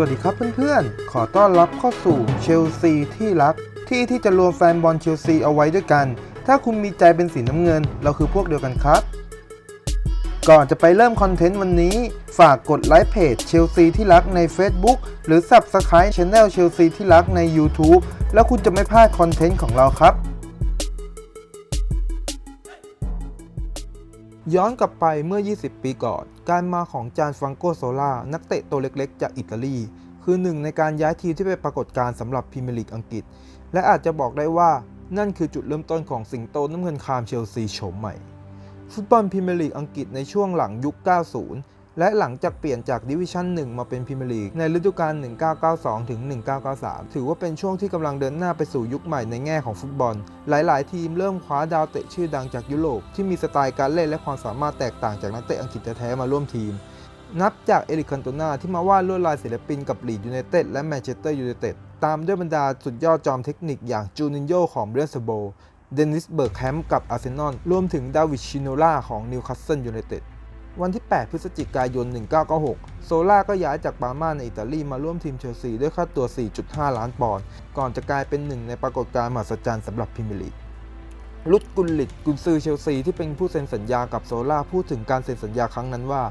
วัสดีครับเพื่อนๆ ขอต้อนรับเข้าสู่เชลซีที่รัก ที่ที่จะรวมแฟนบอลเชลซีเอาไว้ด้วยกัน ถ้าคุณมีใจเป็นสีน้ำเงิน เราคือพวกเดียวกันครับ ก่อนจะไปเริ่มคอนเทนต์วันนี้ ฝากกดไลค์เพจเชลซีที่รักใน Facebook หรือ Subscribe Channel เชลซีที่รักใน YouTube แล้วคุณจะไม่พลาดคอนเทนต์ของเราครับ ย้อนกลับไปเมื่อ 20 ปีก่อน การมาของจานฟังโกโซล่า นักเตะตัวเล็กๆ จากอิตาลี คือหนึ่งในการย้ายทีมที่เป็นปรากฏการณ์สำหรับพรีเมียร์ลีกอังกฤษ และอาจจะบอกได้ว่านั่นคือจุดเริ่มต้นของสิงโตน้ำเงินคามเชลซีโฉมใหม่ ฟุตบอลพรีเมียร์ลีกอังกฤษในช่วงหลังยุค 90 และหลังจากเปลี่ยนจากดิวิชั่น 1 มาเป็นพรีเมียร์ลีกในฤดูกาล 1992 ถึง 1993 ถือว่าเป็นช่วงที่กำลังเดินหน้าไปสู่ยุคใหม่ในแง่ของฟุตบอล หลาย ๆ ทีมเริ่มคว้าดาวเตะชื่อดังจากยุโรปที่มีสไตล์การเล่นและความสามารถแตกต่างจากนักเตะอังกฤษแท้ๆมาร่วมทีมนับจากเอริกคันโตนาที่มาวาดลวดลายศิลปินกับลีดยูไนเต็ดและแมนเชสเตอร์ยูไนเต็ดตามด้วยบรรดาสุดยอดจอมเทคนิคอย่างจูนินโญ่ของเบรสโบ เดนิสเบิร์กแฮมกับอาร์เซนอลรวมถึงดาวิดชิโนล่าของนิวคาสเซิลยูไนเต็ด วันที่ 8 พฤศจิกายน 1996 โซล่าก็ย้ายจากปาร์มาในอิตาลีมาร่วมทีมเชลซีด้วยค่าตัว 4.5 ล้านปอนด์ ก่อนจะกลายเป็นหนึ่งในปรากฏการณ์มหัศจรรย์สำหรับพรีเมียร์ลีกลุดกุลลิตกุนซือเชลซีที่เป็นผู้เซ็นสัญญากับโซล่าพูดถึงการเซ็นสัญญาครั้งนั้นว่า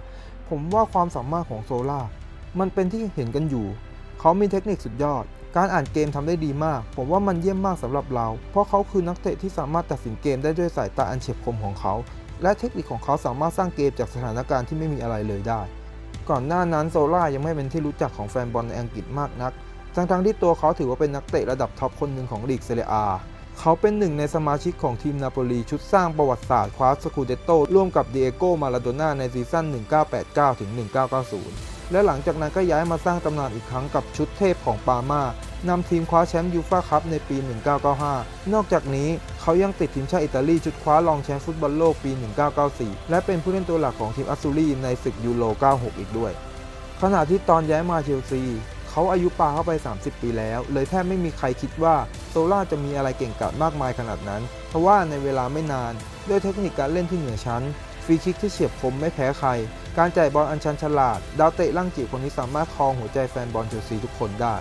ผมว่าความสามารถของโซล่ามันเป็นที่เห็นกันอยู่ เขามีเทคนิคสุดยอด การอ่านเกมทำได้ดีมาก ผมว่ามันเยี่ยมมากสำหรับเรา เพราะเขาคือนักเตะที่สามารถตัดสินเกมได้ด้วยสายตาอันเฉียบคมของเขา และเทคนิคของเขาสามารถสร้างเกมจากสถานการณ์ที่ไม่มีอะไรเลยได้ ก่อนหน้านั้นโซล่ายังไม่เป็นที่รู้จักของแฟนบอลในอังกฤษมากนัก ทั้งๆที่ตัวเขาถือว่าเป็นนักเตะระดับท็อปคนหนึ่งของลีกเซเรียอาเขาเป็นหนึ่งในสมาชิกของทีมนาโปลีชุดสร้างประวัติศาสตร์คว้าสกูเดโตร่วมกับเดียโกมาลาโดน่าในซีซั่น 1989 ถึง 1990 และหลังจากนั้นก็ย้ายมาสร้างตำนานอีกครั้งกับชุดเทพของปามานำทีมคว้าแชมป์ยูฟ่าคัพในปี 1995 นอกจากนี้ เขายังติดทีมชาติอิตาลีชุดคว้ารองแชมป์ฟุตบอลโลกปี 1994 และเป็นผู้เล่นตัวหลักของทีมอัสซูรีในศึกยูโร 96 อีกด้วย ขณะที่ตอนย้ายมาเชลซีเขาอายุปาเข้าไป 30 ปีแล้ว เลยแทบไม่มีใครคิดว่าโซล่าจะมีอะไรเก่งกาจมากมายขนาดนั้น เพราะว่าในเวลาไม่นาน ด้วยเทคนิคการเล่นที่เหนือชั้น ฟรีคิกที่เฉียบคมไม่แพ้ใคร การจ่ายบอลอันชันฉลาด ดาวเตะล่างจิ๋วคนนี้สามารถครองหัวใจแฟนบอลเชลซีทุกคนได้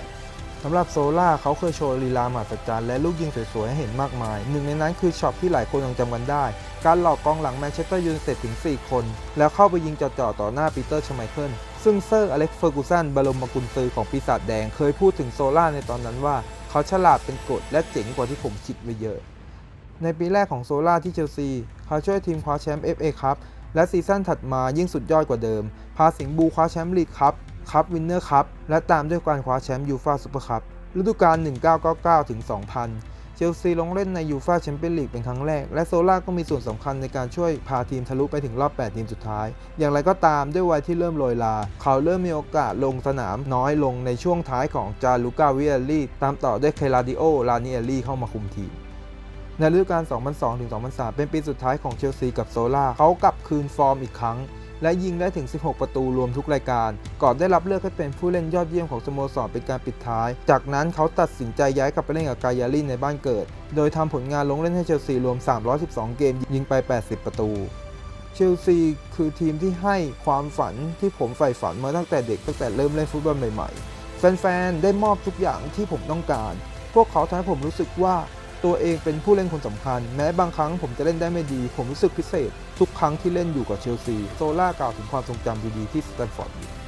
ำหรับโซล่าเขาเคยโชว์ลีลามหัศจรรย์และลูกยิงสวยๆ ให้เห็นมากมาย หนึ่งในนั้นคือช็อตที่หลายคนยังจำกันได้ การหลอกกองหลังแมนเชสเตอร์ยูไนเต็ดถึง 4 คน แล้วเข้าไปยิงจ่อๆต่อหน้าปีเตอร์ชไมเคิลซึ่งเซอร์อเล็กซ์เฟอร์กูสันบรมกุลซือของปีศาจแดงเคยพูดถึงโซล่าในตอนนั้นว่า เขาฉลาดเป็นกฎและเจ๋งกว่าที่ผมคิดไว้เยอะ ในปีแรกของโซล่าที่เชลซีเขาช่วยทีมคว้าแชมป์ FA ครับและซีซั่นถัดมายิ่งสุดยอดกว่าเดิม พาสิงห์บูคว้าแชมป์ลีกครับ คัพวินเนอร์คัพและตามด้วยการคว้าแชมป์ยูฟาซูเปอร์คัพฤดูกาล 1999 ถึง 2000 เชลซีลงเล่นในยูฟาแชมเปี้ยนลีกเป็นครั้งแรก และโซล่าก็มีส่วนสำคัญในการช่วยพาทีมทะลุไปถึงรอบ 8 ทีมสุดท้าย อย่างไรก็ตามด้วยวัยที่เริ่มโรยลา เขาเริ่มมีโอกาสลงสนามน้อยลงในช่วงท้ายของจาลูกาวิเอลลี่ตามต่อด้วยเคลาดิโอ ลานิเอลลี่เข้ามาคุมทีมในฤดูกาล 2002-2003 เป็นปีสุดท้ายของเชลซีกับโซล่าเขากลับคืนฟอร์มอีกครั้ง และยิงได้ถึง 16 ประตูรวมทุกรายการ ก่อนได้รับเลือกให้เป็นผู้เล่นยอดเยี่ยมของสโมสรเป็นการปิดท้าย จากนั้นเขาตัดสินใจย้ายกลับไปเล่นกับกายาลินในบ้านเกิด โดยทำผลงานลงเล่นให้เชลซีรวม 312 เกมยิงไป 80 ประตูเชลซีคือทีมที่ให้ความฝันที่ผมใฝ่ฝันมาตั้งแต่เด็กตั้งแต่เริ่มเล่นฟุตบอลใหม่ๆ แฟนๆ ได้มอบทุกอย่างที่ผมต้องการ พวกเขาทำให้ผมรู้สึกว่า ตัวเองเป็นผู้เล่นคนสำคัญ แม้บางครั้งผมจะเล่นได้ไม่ดี ผมรู้สึกพิเศษ ทุกครั้งที่เล่นอยู่กับเชลซี โซล่ากล่าวถึงความทรงจำดีๆที่สแตนฟอร์ดบริดจ์